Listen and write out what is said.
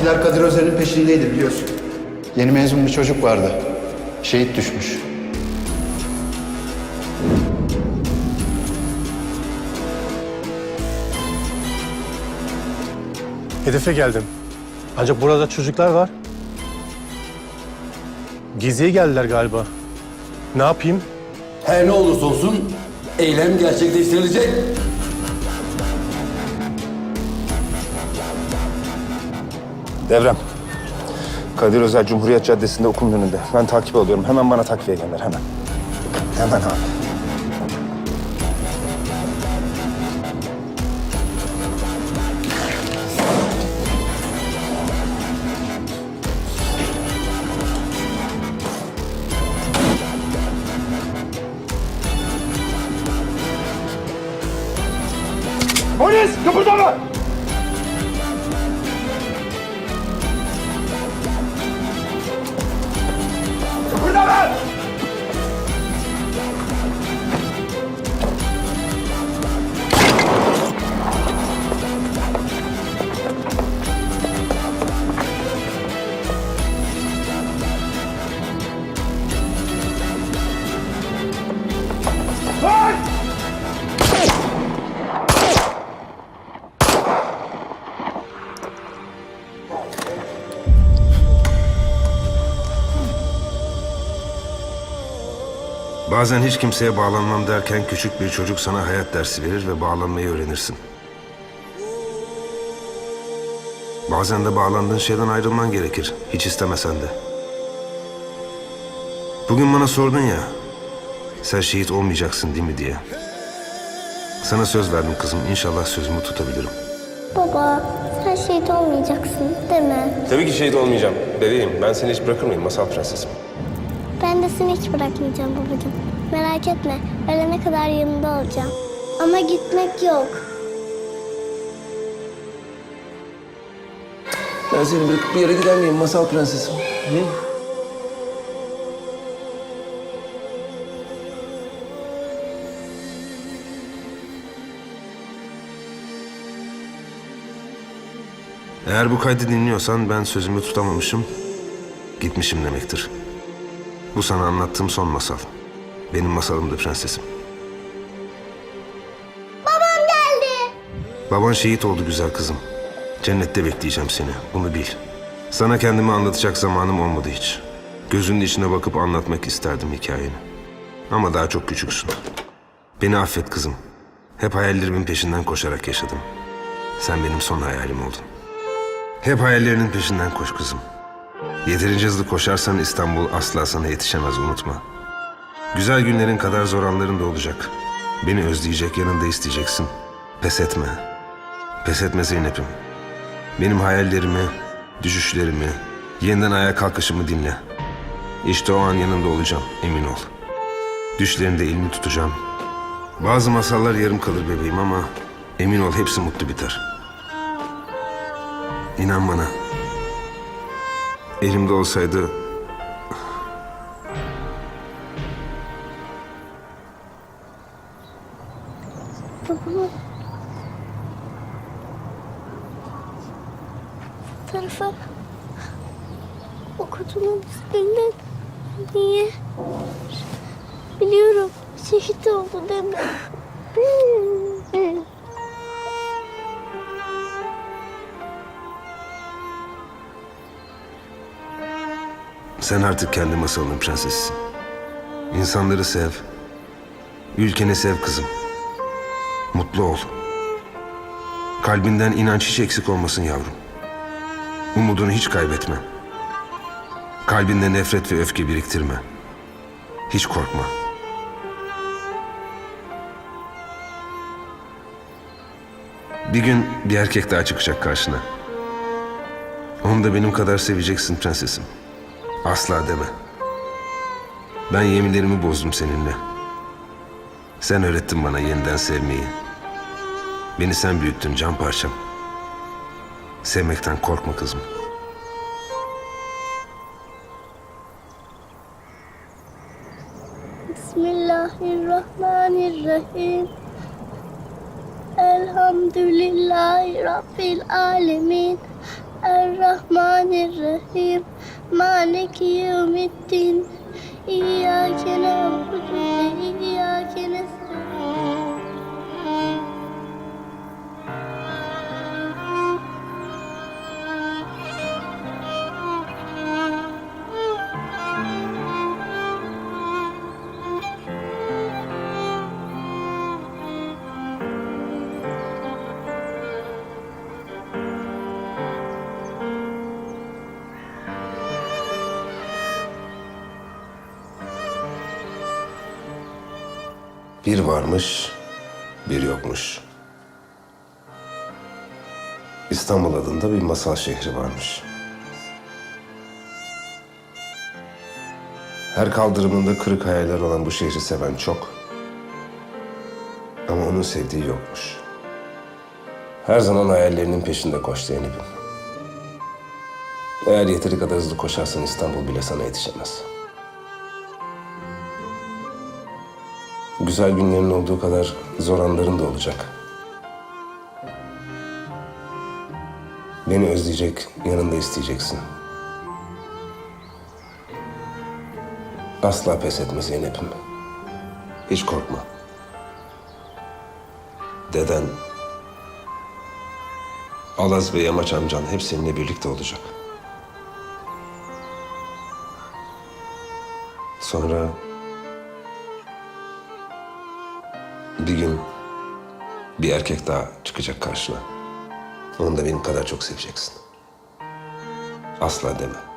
Bizimkiler Kadir Özer'in peşindeydi biliyorsun. Yeni mezun bir çocuk vardı. Şehit düşmüş. Hedefe geldim. Ancak burada çocuklar var. Geziye geldiler galiba. Ne yapayım? Her ne olursa olsun eylem gerçekleştirilecek. Devrem. Kadir Özel Cumhuriyet Caddesi'nde okulun önünde. Ben takip alıyorum. Hemen bana takviye gönder hemen. Hemen abi. Polis kıpırdama! Bazen hiç kimseye bağlanmam derken küçük bir çocuk sana hayat dersi verir ve bağlanmayı öğrenirsin. Bazen de bağlandığın şeyden ayrılman gerekir, hiç istemesen de. Bugün bana sordun ya, sen şehit olmayacaksın değil mi diye. Sana söz verdim kızım, inşallah sözümü tutabilirim. Baba, sen şehit olmayacaksın değil mi? Tabii ki şehit olmayacağım. Bebeğim, ben seni hiç bırakır mıyım masal prensesim? Ben de seni hiç bırakmayacağım babacığım. Merak etme, ölene kadar yanında olacağım. Ama gitmek yok. Ben seni bırakıp bir yere gider miyim masal prensesim? Hı? Eğer bu kaydı dinliyorsan ben sözümü tutamamışım, gitmişim demektir. Bu sana anlattığım son masal. Benim masalımdı prensesim. Babam geldi. Baban şehit oldu güzel kızım. Cennette bekleyeceğim seni, bunu bil. Sana kendimi anlatacak zamanım olmadı hiç. Gözünün içine bakıp anlatmak isterdim hikayeni. Ama daha çok küçüksün. Beni affet kızım. Hep hayallerimin peşinden koşarak yaşadım. Sen benim son hayalim oldun. Hep hayallerinin peşinden koş kızım. Yeterince hızlı koşarsan İstanbul asla sana yetişemez unutma. Güzel günlerin kadar zor anların da olacak. Beni özleyecek, yanında isteyeceksin. Pes etme. Pes etme Zeynep'im. Benim hayallerimi, düşüşlerimi, yeniden ayağa kalkışımı dinle. İşte o an yanında olacağım, emin ol. Düşlerinde elini tutacağım. Bazı masallar yarım kalır bebeğim ama emin ol hepsi mutlu biter. İnan bana. Elimde olsaydı Babamı tarafa okudunuz beni. Niye? Biliyorum. Şehit oldu değil? Sen artık kendi masalının prensesisin. İnsanları sev. Ülkeni sev kızım. Mutlu ol. Kalbinden inanç hiç eksik olmasın yavrum. Umudunu hiç kaybetme. Kalbinde nefret ve öfke biriktirme. Hiç korkma. Bir gün bir erkek daha çıkacak karşına. Onu da benim kadar seveceksin prensesim. Asla deme. Ben yeminlerimi bozdum seninle. Sen öğrettin bana yeniden sevmeyi. Beni sen büyüttün can parçam. Sevmekten korkma kızım. Bismillahirrahmanirrahim. Elhamdülillahi Rabbil alemin. Errahmanirrahim. Maliki yevmiddin. İyyâke na'budu ve iyyâke nestaîn. Bir varmış, bir yokmuş. İstanbul adında bir masal şehri varmış. Her kaldırımında kırık hayaller olan bu şehri seven çok. Ama onun sevdiği yokmuş. Her zaman hayallerinin peşinde koş Zeynep'im. Eğer yeteri kadar hızlı koşarsan İstanbul bile sana yetişemez. Güzel günlerin olduğu kadar zor anların da olacak. Beni özleyecek, yanında isteyeceksin. Asla pes etme Zeynep'im. Hiç korkma. Deden, Alaz ve Yamaç amcan hep seninle birlikte olacak. Sonra bir gün bir erkek daha çıkacak karşına. Onu da benim kadar çok seveceksin. Asla deme.